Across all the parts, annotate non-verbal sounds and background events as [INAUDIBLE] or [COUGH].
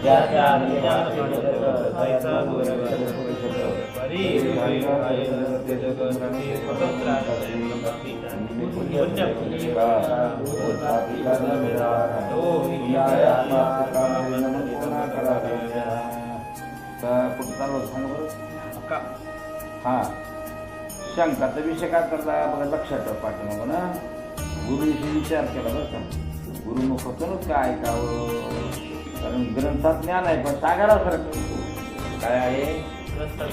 दयाघन ज्याच्या ज्ञान स्वतंत्र हा शंकाचा विषय काय करता बघा लक्षात ठेवा पाठीमागं ना गुरुविषयी विचार केला बरं का. गुरुमुख काय ऐकावं? कारण ग्रंथात ज्ञान आहे पण सागरासारखं काय आहे?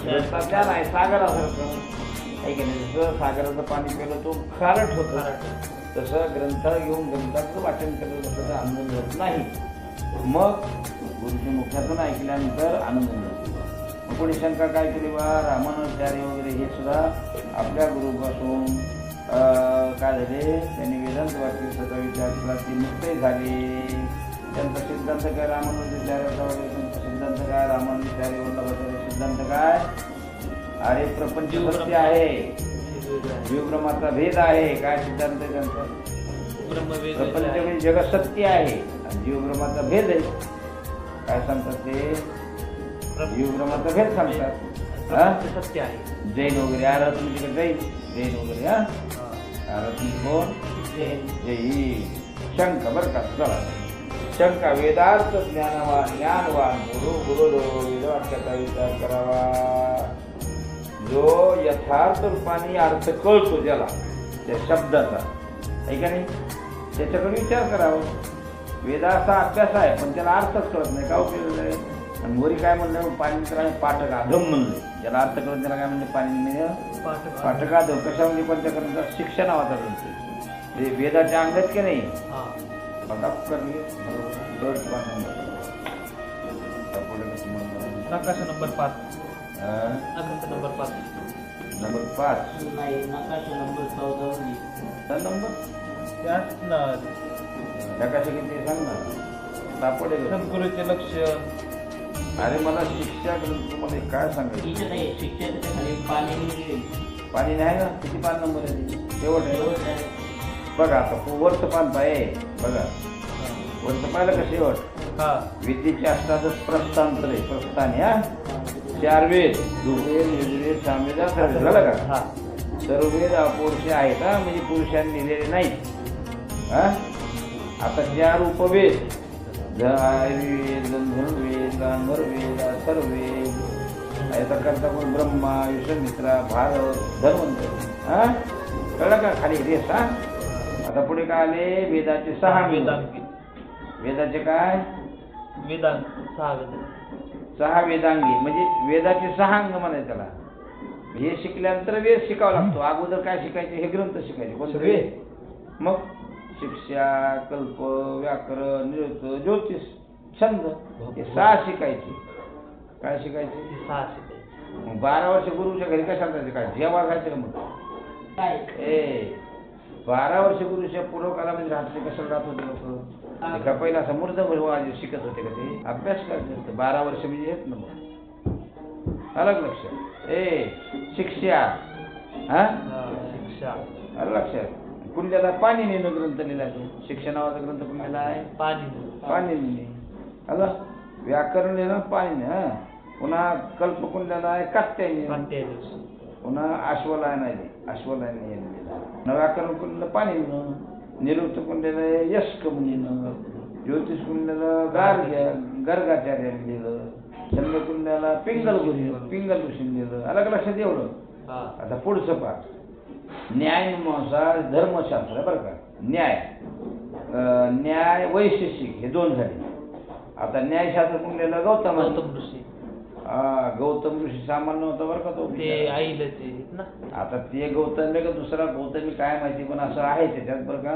ग्रंथात ज्ञान आहे सागरासारखं. आहे की नाही? जसं सागराचं पाणी पिलं तो खारट होतं. तसं ग्रंथ घेऊन ग्रंथाचं वाचन केलं तसं आनंद होत नाही. मग गुरुजी मुखातून ऐकल्यानंतर आनंद मिळतो मग कोणी शंका काय केली? बा रामानुचार्य वगैरे हे सुद्धा आपल्या गुरुपासून काय झाले? त्यांनी वेदांत वाक्य स्वतः विचार केला. ती मुक्तही झाली. त्यांचा सिद्धांत काय? रामानुजाचार्याचा वगैरे त्यांचा सिद्धांत काय? रामान विचार सिद्धांत काय? अरे प्रपंच सत्य आहे. जीवब्रह्माचा भेद आहे. काय सिद्धांत आहे त्यांचा? प्रपंच म्हणजे जगत सत्य आहे. आणि जीवब्रह्माचा भेद आहे. काय सांगतात ते? जीवभ्रमाचा भेद सांगतात. हा? सत्य आहे जैन वगैरे आलं तुमच्याकडे जैन? जैन वगैरे हा? आलं तुम्ही कोण? जैन शंका बरं का? चला. शंका वेदार्थ ज्ञानवान ज्ञानवान गुरु गुरु वेदवाक्याचा विचार करावा. जो यथार्थ रूपाने अर्थ कळतो ज्याला त्या शब्दाचा. आहे का नाही? त्याच्याकडे विचार करावा. वेदाचा अभ्यास आहे पण त्याला अर्थच कळत नाही. का उपयोग आहे? आणि वरी काय म्हणलं? पाणी पाठक अधम म्हणले. ज्याला अर्थ कळत त्याला काय पाणी म्हणजे पाठक अधम कशामध्ये पंचकरणचा शिक्षण नावाचा ग्रंथ ते वेदाच्या अंगात की नाही? नकाशा नंबर पाच ग्रंथ नंबर पाच नंबर पाच नाही नकाशा नंबर तर नंबर त्यात न- नकाशा किती सांग ना सापडेल लक्ष अरे मला शिक्षा ग्रंथ तुम्हाला काय सांगायचं खाली पाणी पाणी नाही ना किती पान नंबर आहे ते? शेवट आहे बघा आता वरचं पान पाय बघा वरचं पाहिलं का शेवट हा विद्येचे अष्टादश प्रस्थांतर आहे प्रस्थान हा चार वेद ऋग्वेद यजुर्वेद सामवेद अथर्ववेद झालं का हा सर्व वेद अपौरुषे आहेत हा म्हणजे पुरुषांनी लिहिलेले नाहीत हा आता चार उपवेद आयुर्वेद धनुर्वेद गांधर्वेद अथर्ववेद याचा करता कोण? ब्रह्मा विश्वमित्रा भारत धन्वंतर. हा? कळलं का खाली रेस हा? आता पुढे काय आले? वेदाचे सहा वेद वेदांगी वेदाचे काय? वेदांग सहा वेद सहा वेदांगी. म्हणजे वेदाचे सहा अंग म्हणायचे त्याला. हे शिकल्यानंतर वेद शिकावा लागतो. अगोदर काय शिकायचे? हे ग्रंथ शिकायचे. कोणते? वेद मग शिक्षा कल्प व्याकरण नृत्य ज्योतिष. छंद हे सहा शिकायचे. काय शिकायचे? सहा शिकायचे. मग बारा वर्ष गुरुच्या घरी कशाला जायचे? काय जेव्हा घायचं का मग? काय? ए बारा वर्ष गुरुच्या पूर्वकालामध्ये राहते कशाला राहत होते लोक? एका पहिला समृद्ध भरवाजे शिकत होते का ते? अभ्यास करत नसतं बारा वर्ष म्हणजे येत ना मग. अलग लक्ष. ए शिक्षा. हा? शिक्षा. अलग लक्षात कुंड्याला पाणी नेणं ग्रंथ लिहिला तो. शिक्षण नावाचा ग्रंथ कुंड्याला आहे. पाणी पाणी नेणे. आलं व्याकरण लिहिणं पाणी हा पुन्हा कल्पकुंड्याला आहे दिवशी पुन्हा अश्वलायन आहे अश्वलायन लिहिलं व्याकरण कुंडला पाणी निरुक्त कुंडला यश कमलीनं ज्योतिष कुंडला गार्ग्या गर्गाचार्याने लिहिलं छंद कुंडाला पिंगल गुरु पिंगल ऋषीने लिहिलं अलग लक्षात एवढं आता पुढचं पाठ न्यायमीमांसा धर्मशास्त्र बरं का न्याय न्याय वैशेषिक हे दोन झाले आता न्यायशास्त्र कुंडलेलं गौतम गौतम ऋषी. हा गौतम ऋषी सामान्य होता बरं का तो. ते आईलच आहेत ना. आता ते गौतम आहे का दुसरा गौतमी काय माहिती पण असं आहे त्याच्यात बरं का.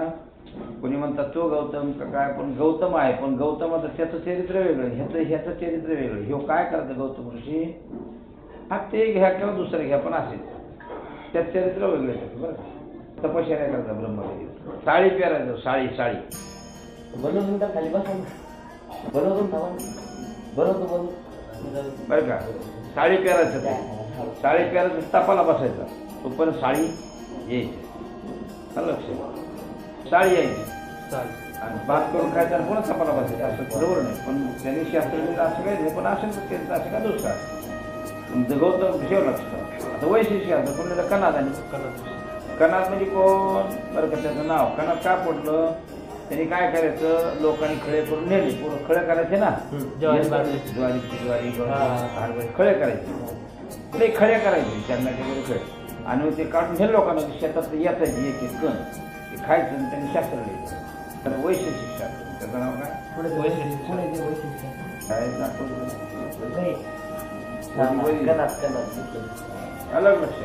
कोणी म्हणतात तो गौतम का काय? पण गौतम आहे पण गौतम आता त्याचं चरित्र वेगळं ह्याचं ह्याचं चरित्र वेगळं ह्यो काय करतं गौतम ऋषी? हा ते घ्या किंवा दुसरं घ्या पण असेल त्यात चरित्र वेगळं त्याचं बरं का. तपश्चर्या करता ब्रह्मदेवी साळी पेरायचं साळी साळी. बनवून खाली बसा ना. बनवतो बनवतो बरं का? साळी पेरायचं ते. साळी पेरायचं तपाला बसायचा. तोपर्यंत साळी यायची आलं लक्ष. साळी यायची. चालेल आणि भात करून खायचं आणि पुन्हा तपाला बसायचं. असं बरोबर नाही. पण त्यांनी शास्त्रज्ञ असं काही नाही पण असेल तर त्यांचं असं का काय तुमचं गौतम शेव लक्ष. आता वैशिष्ट्य असं कोणाला कनाद आणि कनाद म्हणजे कोण? बरं का त्याचं नाव. कनाद का पडलं? त्यांनी काय करायचं? लोकांनी खळे करून नेले. पूर्ण खळे करायचे ना? ज्वारी. ज्वारीची ज्वारी. हरभरे खळे करायचे. पुढे खळे करायचे. चन्नाचे वगैरे खळे आणि ते काढून हे लोकांना. ते शेतात येतायचे एक एक कण ते खायचं आणि त्यांनी शास्त्र लिहायचं. तर वैशिष्ट्य शास्त्र. त्याचं नाव काय? वैशिष्ट्य. काय दाखवलं कनात कनात अलग लक्ष.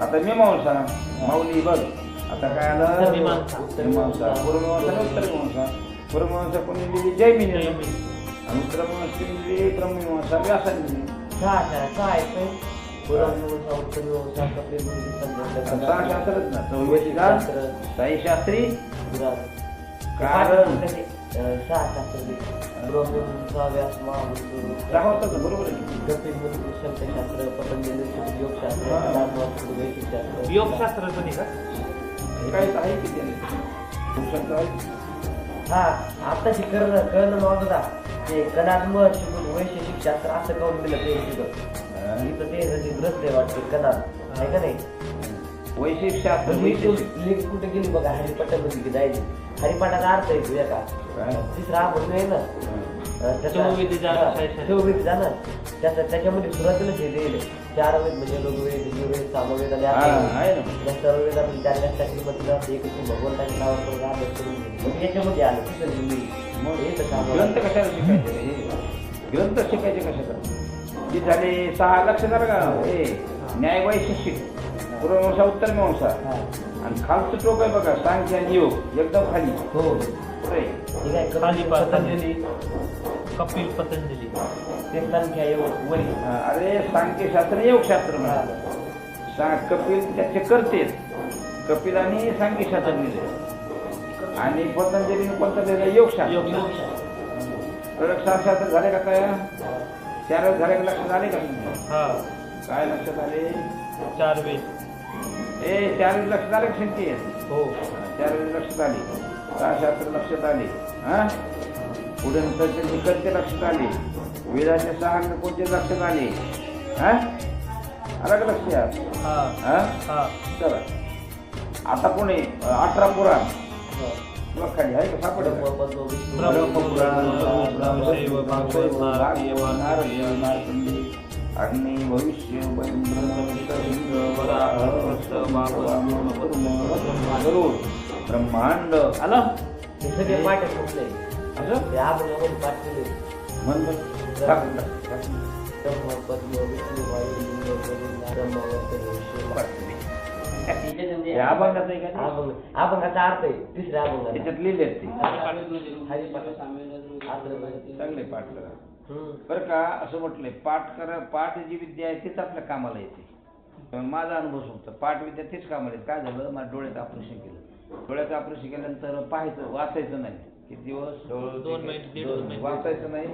आता मीमांसा माऊली बघ. आता काय आलं? उत्तरमीमांसा. उत्तरमीमांसा पूर्वमीमांसा आणि उत्तरमीमांसा पूर्वमीमांसा कोणी दिली जयमिनी आणि उत्तरमीमांसा दिली ब्रह्ममीमांसा व्यासाने कपिलमुनी आणि सहा शास्त्रच ना. चौवेशीदार साई शास्त्री. कारण? होतात ना, बरोबर आहे. योगशास्त्र पण आहे का? काही आहे की त्याने पुरुषांचं आहे हा आताची करणं नव्हता ते कणात्मक शिकून वैशेषिक शास्त्र असं करून दिलं ते शिकत इथं ते म्हणजे ग्रस्त आहे वाटते कणात आहे का नाही? वैशिष्ट्य शास्त्र लिंक कुठे गेली बघा हरिपटामध्ये जायची. हरिपाठाचा अर्थ आहे तुझ्या का? तिसरा आपण आहे ना. त्याचा- हा, त्याच्यामध्ये सुरुवातीलाच हे दिले चार वेद म्हणजे ऋग्वेद यजुर्वेद सामवेद आणि हा, त्या सर्व वेदामध्ये चार एकच भगवंताच्या नावावर करून अभ्यास करून याच्यामध्ये आलं तिथं मी मग येतं का ग्रंथ कशाला शिकायचे रे? हे ग्रंथ शिकायचे कशाला? ती झाले सहा लक्ष जर का? हे. न्याय वैशिष्टिक पूर्वमीमांसा उत्तर हा. आणि खालचं टोक आहे बघा सांख्य आणि योग एकदम खाली. हो. ठीक आहे. पतंजली. कपिल पतंजली. ते संख्या योग वरी अरे सांख्य शास्त्र योग शास्त्र म्हणतात सा कपिल त्याचे करतेच कपिल आणि सांख्य शास्त्र लिहिले आणि पतंजलीने कोणतं लिहिलं योग शास्त्र. योगशास्त्र तर शास्त्र. झाले का काय? चार वेळेस झाले का? लक्षात आले का? हा. काय लक्षात आले? चार वेद ए चार वेळेस लक्षात आले का संख्येत हो. चार वेळेस लक्षात आली. शास्त्र लक्षात आले. हा? पुढे नंतर त्यांची कर्ते लक्षात आले. वेदाचे सहा अंग कोणते लक्षात आले? हा? आला का लक्षात? हा. हा? हा. चला. आता पुणे अठरा पुराण. खाली आहे का? सापडलं. अग्नी भविष्य ब्रह्मांड. आलं? हे पाठ असं ते आपण पाठ केले म्हण बरं. टाक, टाक, टाक. ब्रह्मपद्म विष्णू वायू लिंग वरुण, ब्रह्मवर्त विष्णू हे अभंगाचं आहे का ते? अभंग अभंगाचा अर्थ आहे तिसऱ्या अभंगाचा त्याच्यात लिहिले ते. चांगले पाठ करा हम्म. बरं का असं म्हटलंय पाठ करा पाठ जी विद्या आहे तीच आपल्या कामाला येते पण माझा अनुभव सांगतो पाठ विद्या तीच कामाला येते काय झालं माझ्या डोळ्याचं ऑपरेशन केलं डोळ्याचं ऑपरेशन केल्यानंतर पाहायचं वाचायचं नाही किती दिवस? दोन महिने, दीड दोन महिने. वाचायचं नाही.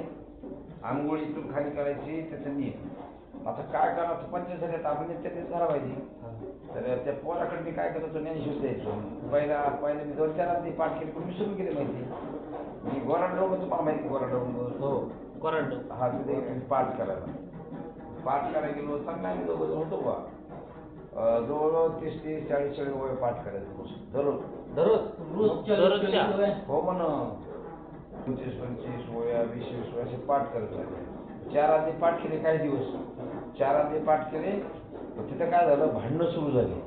आंघोळीतून खाली करायची त्याचं नियम. आता काय करावं पंचायत झाले आपण त्याच्यात झाला पाहिजे. तर त्या पोराकडे मी काय करतो ज्ञानशोध द्यायचो पहिला पहिले मी दोन चार आधी पाठ केली पण विसरून गेले माहिती. मी गोराडोंग तुम्हाला माहिती गोराडोंग हो कोरंड हा तिथे एक पाठ करायला. पाठ करायला गेलो चांगला आम्ही दोघं होतो बा अं, जवळजवळ तीस तीस चाळीस चाळीस वय पाठ करायचं रोज दररोज दररोज दररोजच्या? हो म्हण. पंचवीस पंचवीस वया वीस वीस वय असे पाठ करत राहिले चार आधी पाठ केले काही दिवस? चार आधी पाठ केले तिथे काय झालं? भांडणं सुरू झाली.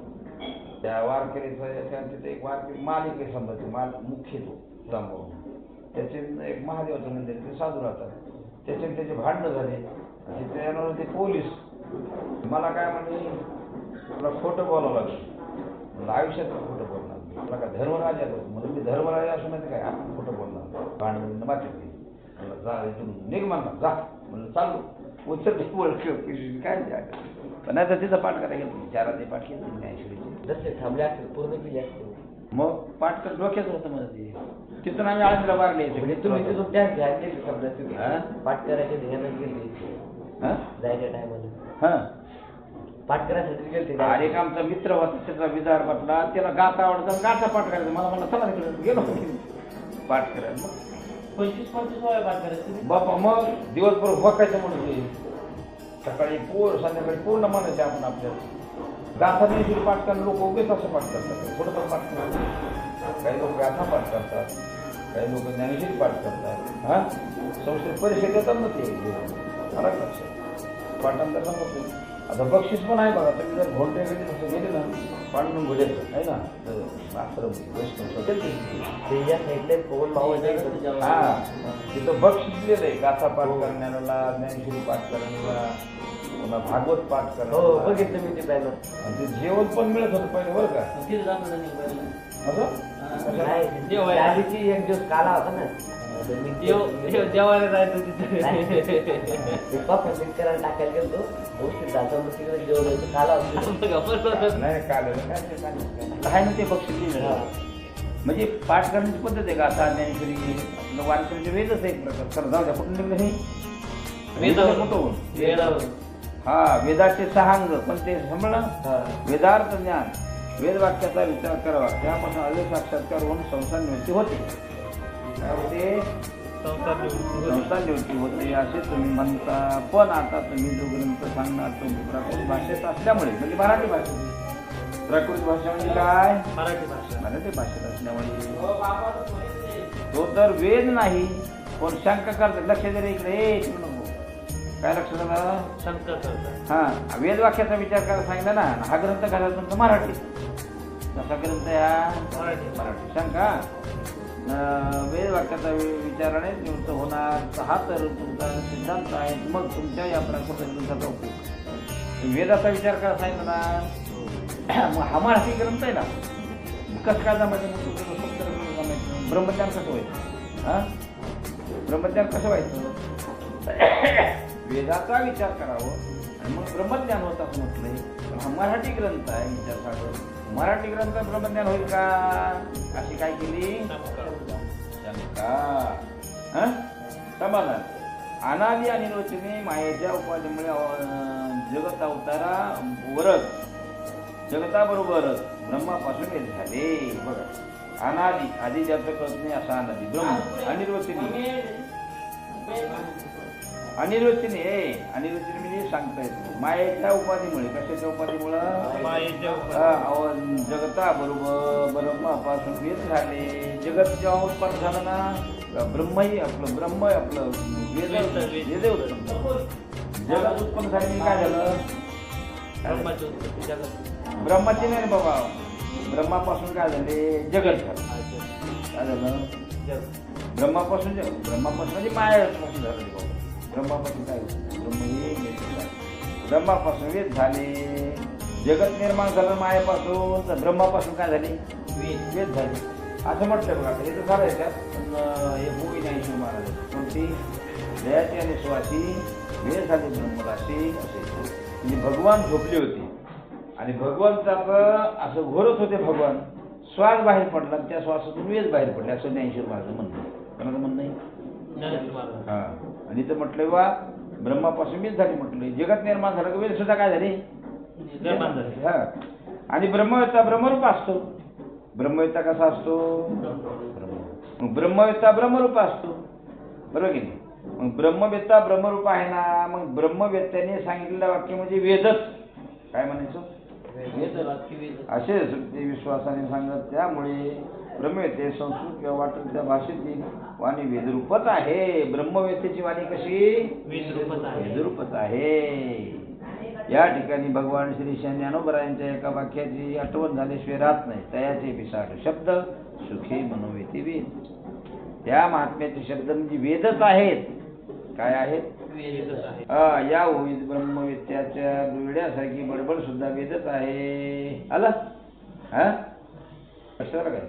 त्या वारकरीचं तिथे एक वारकरी मालिक आहे समजा ते माल मुख्य तो जांभूळ त्याचे एक महादेवाचं मंदिर ते साधू राहतात. त्याचे त्याचे भांडणं झाले. तिथे ते पोलीस. मला काय म्हणे तुला खोटं बोलावं लागेल. आयुष्यात खोटं बोलणार मला काय धर्मराजा आहे. म्हणून मी धर्मराजा असून नाही काय? आपण खोटं बोलणार भांडण नाही म्हणलं जा इथून निघ म्हणला जा. म्हणलं चालू उचल ओळख काय ते. पण तर तिथं पाठ करायला गेलो. चारा ते पाठ केलं न्यायश्रीचे जसे थांबले असते पूर्ण केली असते मग पाठ कर डोक्यात होतं ते. तिथून आम्ही आळंदीला मारले म्हणजे तुम्ही तिथून त्या ध्यान हा? पाठ करायचे ध्यानात गेले जायच्या टायमाला हां. पाठ करायसाठी गेलते अरे एक आमचा मित्र होता त्याचा विदार म्हटला त्याला गाता आवडतं गाता पाठ करायचं मला म्हणलं चला तिकडे. गेलो. पाठ करायला मग पंचवीस पंचवीस वया पाठ करायचं? बापा मग दिवसभर बघायचं म्हणून ते सकाळी पूर संध्याकाळी पूर्ण म्हणायचे आपण आपल्याला. गाथा नाही पाठ करणं लोक उगेच असं पाठ करतात. थोडं पण पाठ करतात. काही लोक गाथा पाठ करतात. काही लोक ज्ञानेश्वरी पाठ करतात. हा? संस्कृत परीक्षेत येतात ना ते. का? लक्षात पाठांतर समजते आता बक्षीस पण आहे बघा तुम्ही जर घोलटे गेले तसं गेले ना पांडुरंग भुजायचं आहे ना? तर आश्रम वैष्णव सगळे ते या साईडला पवन मावळ हा. तिथं बक्षीस दिलेलं आहे गाथा पाठ करण्याला ज्ञानेश्वरी पाठ करण्याला पुन्हा भागवत पाठ हो करण्याला बघितलं मी ते बॅनर आणि ते जेवण पण मिळत होतं पहिले बरं का? तिथे जातो ना नाही पहिलं. असं? नाही दिवशी एक दिवस काला होता ना. जेवायला जायचं नाही. तिथे. पप्पा करायला टाकायला गेलो गोष्टी जातो मग तिकडे जेवण होतं काला होतं. बघा, बरोबर. नाही काल काय ना ते बक्षीस. म्हणजे पाठ करण्याची पद्धत आहे गाथा ज्ञानेश्वरी आपलं वारकरीचे वेदच आहे एक प्रकार. चला जाऊ द्या कुठून निघलं हे? होऊन? वेदावर. हा वेदाचे सहा अंग पण ते समजलं. वेदार्थ ज्ञान. वेदवाक्याचा विचार करावा. त्यापासून अव्यय साक्षात्कार होऊन संसार निवृत्ती होते. काय होते. संसार निवृत्ती होते. असे तुम्ही म्हणता. पण आता तुम्ही जो ग्रंथ सांगणार तो प्राकृत भाषेत असल्यामुळे म्हणजे मराठी भाषेत प्राकृत भाषा म्हणजे काय? मराठी भाषा. मराठी भाषेत असल्यामुळे. तो तर वेद नाही पण शंका करतात. लक्ष दे रे इकडे. नको. काय लक्ष झालं शंकर करतात. हा वेदवाक्याचा विचार करायला सांगितलं ना हा ग्रंथ घालायला तुमचा मराठी. कसा ग्रंथ या मराठी. मराठी. शंका? अं, वेदवाक्याचा विचाराने निवृत्त होणार. हा तर तुमचा सिद्धांत आहे. मग तुमच्या या प्रकृतीचा उपयोग. वेदाचा विचार करायला सांगितलं ना मग हा मराठी ग्रंथ आहे ना. कसं काय जमायचं ब्रह्मज्ञान कसं व्हायचं? हां? ब्रह्मज्ञान कसं व्हायचं? [CLEARS THROAT] वेदाचा विचार करावं. आणि मग ब्रह्मज्ञान होत असं म्हटलंय. हा मराठी ग्रंथ आहे विचार मराठी ग्रंथ ब्रह्मज्ञान होईल का? अशी काय केली? समाधान. अनादी आणि रोचने मायेच्या उपाधीमुळे जगता जगत अवतारा वरच जगताबरोबरच ब्रह्मापासून वेद झाले. बघा. अनादी आधी ज्याचं कळत नाही असा अनादी. ब्रह्म अनिर्वचनी अनिर्वचनी ए अनिर्वचनी म्हणजे सांगता येत मायेच्या उपाधीमुळे कशाच्या उपाधीमुळं? हा, जगता बरोबर ब्रह्मापासून वेद झाले. जगत जेव्हा उत्पन्न झालं ना? ब्रह्मही आपलं ब्रह्म आपलं. वेद वेद उत्पन्न जगत उत्पन्न झाले काय झालं? ब्रह्माची नाही रे बाबा. ब्रह्मापासून काय झाले? जगत झालं. काय झालं. ब्रह्मापासून ब्रह्मापासून म्हणजे मायापासून झालं ब्रह्मापासून काय? झालं? ब्रह्म हे. ब्रह्मापासून वेद झाले. जगत निर्माण झालं मायापासून. तर ब्रह्मापासून काय झाले? वेद. वेद झाले. असं म्हटलं बघा हे तर झालं त्यात पण हे भूमी नाही शिव महाराज. कोणती? दयाची आणि सुवासी वेद झाले ब्रह्मराशी असे. म्हणजे भगवान झोपले होते. आणि भगवंताचं असं घोरत होते भगवान. श्वास बाहेर पडला त्या श्वासातून वेद बाहेर पडले. असं ज्ञानेश्वर महाराज म्हणणं कोणाचं म्हणणं महाराज. हा. आणि इथं म्हटलं वा ब्रह्मापासून वेद झाली म्हटलं. जगत निर्माण झालं वेद सुद्धा काय झाले? निर्माण झाले. हा. आणि ब्रह्मवेत्ता ब्रह्मरूप असतो. ब्रह्मवेत्ता कसा असतो? मग ब्रह्मवेत्ता ब्रह्मरूप असतो. बरोबर की नाही? मग ब्रह्मवेत्ता ब्रह्मरूप आहे ना मग ब्रह्मवेत्त्याने सांगितलेलं वाक्य म्हणजे वेदच. काय म्हणायचं. असे विश्वासाने सांगत त्यामुळे ब्रह्मवेत्ते संस्कृत किंवा वाटत त्या भाषेतील वाणी वेदरूपच आहे. ब्रह्मवेत्तेची वाणी कशी? वेदरूपच आहे. वेदरूपच आहे. या ठिकाणी भगवान श्री ज्ञानोबरायांच्या एका वाक्याची आठवण झाल्याशिवाय राहत नाही. तयाचे पिसाट शब्द सुखे मनोवेती वेद. त्या महात्म्याचे शब्द म्हणजे वेदच आहेत. काय आहेत? या होईत ब्रह्मविद्याच्या दुरड्यासारखी बडबड सुद्धा वेदच आहे. आला? हा? कशाला काय.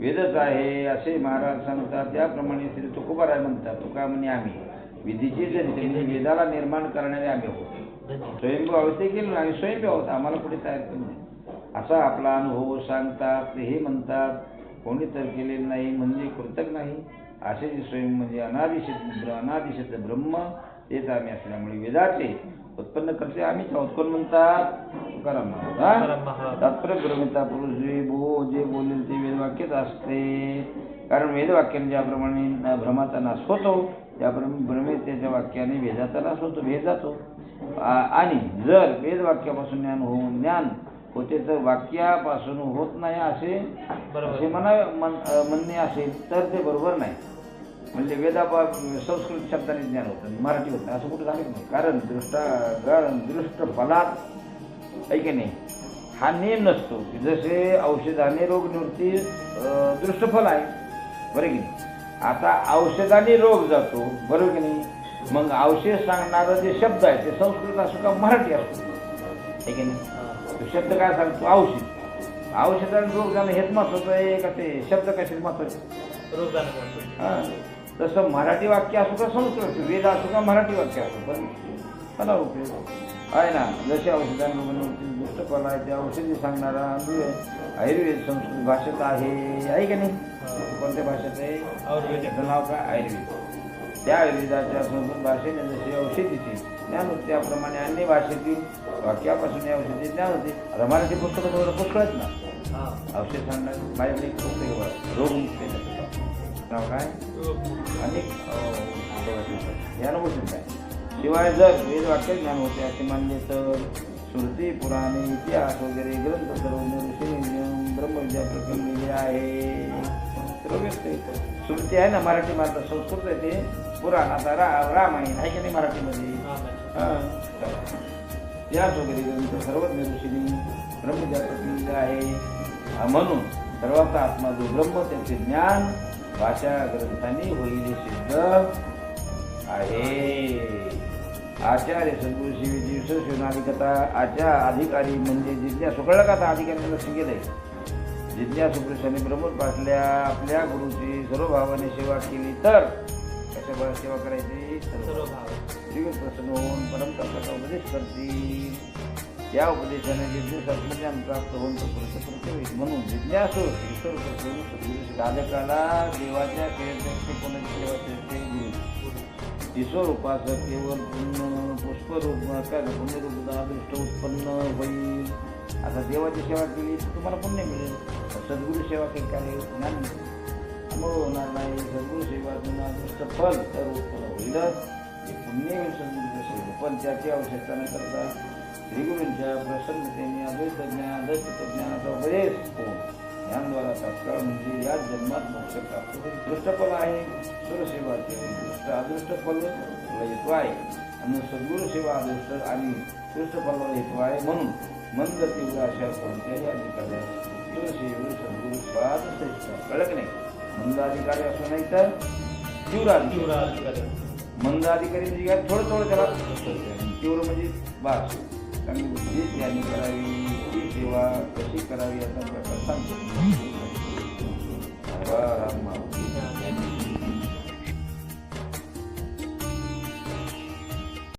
वेदच आहे असे महाराज सांगतात. त्याप्रमाणे श्री तुकोबाराय म्हणतात तुका म्हणे आम्ही विधीचे जनित म्हणजे वेदाला निर्माण करणारे आम्ही आहोत. धन्यवाद. स्वयंभू अवस्थे गेलो आम्ही स्वयंभू आहोत आम्हाला कुठे तयार केलं नाही असा आपला अनुभव सांगतात हे म्हणतात कोणी तर केलेलं नाही म्हणजे कृतक नाही. असे जे स्वयं म्हणजे अनादिशत अनादिशत ब्रह्म तेच आम्ही असल्यामुळे वेदाचे उत्पन्न करते आहोत कोण म्हणतात? तुकाराम. तात्पर्य ब्रह्मिता पुरुष जे बो जे बोलेल ते वेदवाक्यच असते. कारण वेदवाक्याने ज्याप्रमाणे भ्रमाचा नाश होतो त्याप्रमाणे भ्रमितेच्या वाक्याने वेदाचा नाश होतो भेद जातो. आणि जर वेदवाक्यापासून ज्ञान होऊन ज्ञान होते तर वाक्यापासून होत नाही असे. असे म्हणा म्हणणे असेल तर ते बरोबर नाही. म्हणजे वेदापा संस्कृत शब्दाने ज्ञान होतं मराठी होत. असं कुठं झालं नाही? कारण दृष्टा ग- दृष्ट फलात आहे की नाही? हा नियम नसतो. की जसे औषधाने रोग निवृत्ती दृष्टफल आहे. बरं की नाही? आता औषधाने रोग जातो बरोबर की नाही? मग औषध सांगणारं जे शब्द आहे ते संस्कृत असो का मराठी असो? आहे की नाही. तो शब्द काय सांगतो? औषध. औषधाने रोग जाणं हेच महत्वाचं आहे का ते? शब्द कसे महत्त्वाचे? रोगानं म्हणतो. हा. तसं मराठी वाक्य असो का संस्कृत वेद असो का मराठी वाक्य असो पण मला उपयोग आहे ना जसे औषधांमध्ये दुष्टफल आहे त्या औषधी सांगणारा आयुर्वेद आयुर्वेद संस्कृत भाषेत आहे आहे का नाही. कोणत्या भाषेत आहे आयुर्वेद. त्याचं नाव काय आयुर्वेद त्या आयुर्वेदाच्या संस्कृत भाषेने जशी औषधीची ज्ञान होते त्याप्रमाणे अन्य भाषेतील वाक्यापासून या औषधी ज्ञान होते आता मराठी पुस्तकं वगैरे पुष्कळच ना. औषध सांगणार माझ्याकडे पुस्तक बघा, रोगमुक्तीचं. नाव काय? अनेक या नवोचित आहे शिवाय जर वेद वाक्य ज्ञान होते असे मानले तर श्रुती पुराणे इतिहास वगैरे ग्रंथ सर्व ऋषी ब्रह्मविद्या प्रकरण लिहिले आहे. श्रुती आहे ना मराठी मात्र संस्कृत आहे ते. पुराण आता रा रामायण आहे की नाही मराठीमध्ये. इतिहास वगैरे ग्रंथ सर्वज्ञ ऋषींनी ब्रह्मविद्या प्रकरण आहे. म्हणून सर्वाचा आत्मा जो ब्रह्म त्याचे ज्ञान भाषा ग्रंथांनी होईल सिद्ध आहे. आचार्य सद्गुरु कथा आच्या अधिकारी म्हणजे जिज्ञासू कळलं का आता अधिकाऱ्यांना शिकेलंय जिज्ञासू पुरुषांनी ब्रह्मोत पासल्या आपल्या गुरुची सर्व भावाने सेवा केली तर कशा सेवा करायची? सर्व भाव. जीव प्रसन्न होऊन परमतत्वाचा उपदेश करतील? या उपदेशाने जिज्ञास आत्मज्ञान प्राप्त होऊन तो पुरुष कृत्य म्हणून जिज्ञासू ईश्वर प्रसन्न साधकाला देवाच्या सेवेपेक्षा कोणाची सेवा करते गुरु ईश्वर उपासक केवळ पुण्य पुष्परूप काय पुण्यरूप दृष्ट उत्पन्न होईल. आता देवाची सेवा केली तर तुम्हाला पुण्य मिळेल. सद्गुरू सेवा केली काय ज्ञान अमोल होणार नाही. सद्गुरू सेवा तुम्हाला दृष्ट फल तर उत्पन्न होईलच. हे पुण्य होईल सद्गुरूच्या सेवा. पण त्याची आवश्यकता न करता श्रीगुरूंच्या प्रसन्नतेने अद्वैत ज्ञान अद्वैत ज्ञानाचा उपदेश होऊन ज्ञानद्वारा तात्काळ म्हणजे या जन्मात मोक्ष प्राप्त होईल. दृष्टफल आहे सुरसेवा केली. दृष्ट अदृष्ट फल तुला हेतू आहे. आणि सद्गुरू सेवा अदृष्ट आणि दृष्ट फलाला हेतू आहे म्हणून मंद तीव्र अशा कोणत्याही अधिकाऱ्यास शिवसेवे सद्गुरू स्वाद श्रेष्ठ. कळक नाही? मंद अधिकारी असं नाही तर तीव्र अधिकारी तीव्र अधिकारी. मंद अधिकारी म्हणजे काय? थोडं थोडं त्याला तीव्र म्हणजे बास चांगली बुद्धी ज्ञानी करावी ती सेवा कशी करावी याचा प्रकार सांगतो. राम.